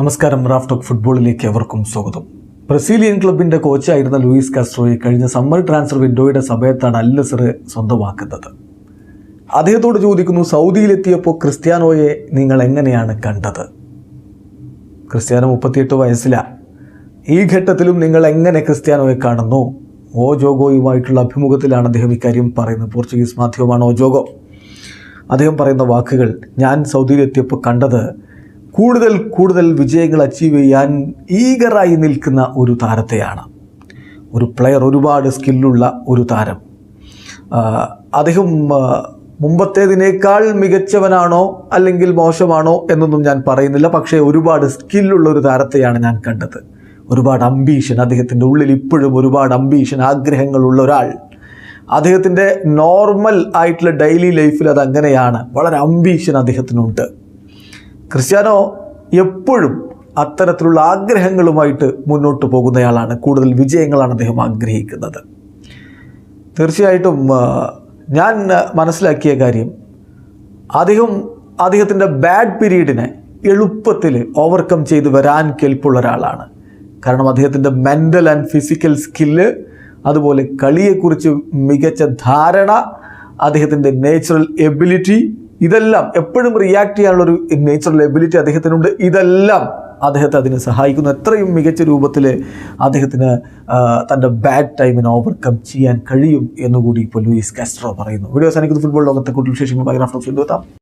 നമസ്കാരം Raf talk ഫുട്ബോളിലേക്ക് എവർക്കും സ്വാഗതം. ബ്രസീലിയൻ ക്ലബിന്റെ കോച്ചായിരുന്ന ലൂയിസ് കാസ്ട്രോയെ കഴിഞ്ഞ സമ്മർ ട്രാൻസ്ഫർ വിൻഡോയുടെ സമയത്താണ് അൽ സ്വന്തമാക്കുന്നത്. അദ്ദേഹത്തോട് ചോദിക്കുന്നു സൗദിയിലെത്തിയപ്പോൾ ക്രിസ്ത്യാനോയെ നിങ്ങൾ എങ്ങനെയാണ് കണ്ടത്? ക്രിസ്ത്യാനോ മുപ്പത്തിയെട്ട് വയസ്സിലാണ് ഈ ഘട്ടത്തിലും നിങ്ങൾ എങ്ങനെ ക്രിസ്ത്യാനോയെ കാണുന്നു? ഓ ജോഗോയുമായിട്ടുള്ള അഭിമുഖത്തിലാണ് അദ്ദേഹം ഇക്കാര്യം പറയുന്നത്. പോർച്ചുഗീസ് മാധ്യമമാണ് ഓ ജോഗോ. അദ്ദേഹം പറയുന്ന വാക്കുകൾ ഞാൻ സൗദിയിലെത്തിയപ്പോൾ കണ്ടത് കൂടുതൽ കൂടുതൽ വിജയങ്ങൾ അച്ചീവ് ചെയ്യാൻ ഈഗറായി നിൽക്കുന്ന ഒരു താരത്തെയാണ്. ഒരു പ്ലെയർ ഒരുപാട് സ്കില്ലുള്ള ഒരു താരം. അദ്ദേഹം മുമ്പത്തേതിനേക്കാൾ മികച്ചവനാണോ അല്ലെങ്കിൽ മോശമാണോ എന്നൊന്നും ഞാൻ പറയുന്നില്ല. പക്ഷേ ഒരുപാട് സ്കില്ലുള്ള ഒരു താരത്തെയാണ് ഞാൻ കണ്ടത്. ഒരുപാട് അംബീഷൻ അദ്ദേഹത്തിന്റെ ഉള്ളിൽ ഇപ്പോഴും ഒരുപാട് അംബീഷൻ ആഗ്രഹങ്ങളുള്ള ഒരാൾ. അദ്ദേഹത്തിന്റെ നോർമൽ ആയിട്ടുള്ള ഡെയിലി ലൈഫിൽ അത് അങ്ങനെയാണ് വളരെ അംബീഷൻ അദ്ദേഹത്തിനുണ്ട്. ക്രിസ്ത്യാനോ എപ്പോഴും അത്തരത്തിലുള്ള ആഗ്രഹങ്ങളുമായിട്ട് മുന്നോട്ട് പോകുന്നയാളാണ്. കൂടുതൽ വിജയങ്ങളാണ് അദ്ദേഹം ആഗ്രഹിക്കുന്നത്. തീർച്ചയായിട്ടും ഞാൻ മനസ്സിലാക്കിയ കാര്യം അദ്ദേഹം അദ്ദേഹത്തിന്റെ ബാഡ് പീരീഡിനെ എളുപ്പത്തിൽ ഓവർകം ചെയ്ത് വരാൻ കെൽപ്പുള്ള ഒരാളാണ്. കാരണം അദ്ദേഹത്തിന്റെ മെന്റൽ ആൻഡ് ഫിസിക്കൽ സ്കില്ല് അതുപോലെ കളിയെക്കുറിച്ച് മികച്ച ധാരണ അദ്ദേഹത്തിന്റെ നേച്ചുറൽ എബിലിറ്റി ഇതെല്ലാം എപ്പോഴും റിയാക്ട് ചെയ്യാനുള്ള ഒരു നേച്ചുറൽ എബിലിറ്റി അദ്ദേഹത്തിനുണ്ട്. ഇതെല്ലാം അദ്ദേഹത്തെ അതിനെ സഹായിക്കുന്നു. എത്രയും മികച്ച രൂപത്തിൽ അദ്ദേഹത്തിന് തന്റെ ബാഡ് ടൈമിനെ ഓവർകം ചെയ്യാൻ കഴിയും എന്നുകൂടി ഇപ്പോൾ ലൂയിസ് കാസ്ട്രോ പറയുന്നു. വീഡിയോ സാധിക്കുന്നത് ഫുട്ബോൾ ലോകത്തെ കൂടുതൽ വിശേഷങ്ങൾ ബൈഗ്രാഫ് ചെയ്തു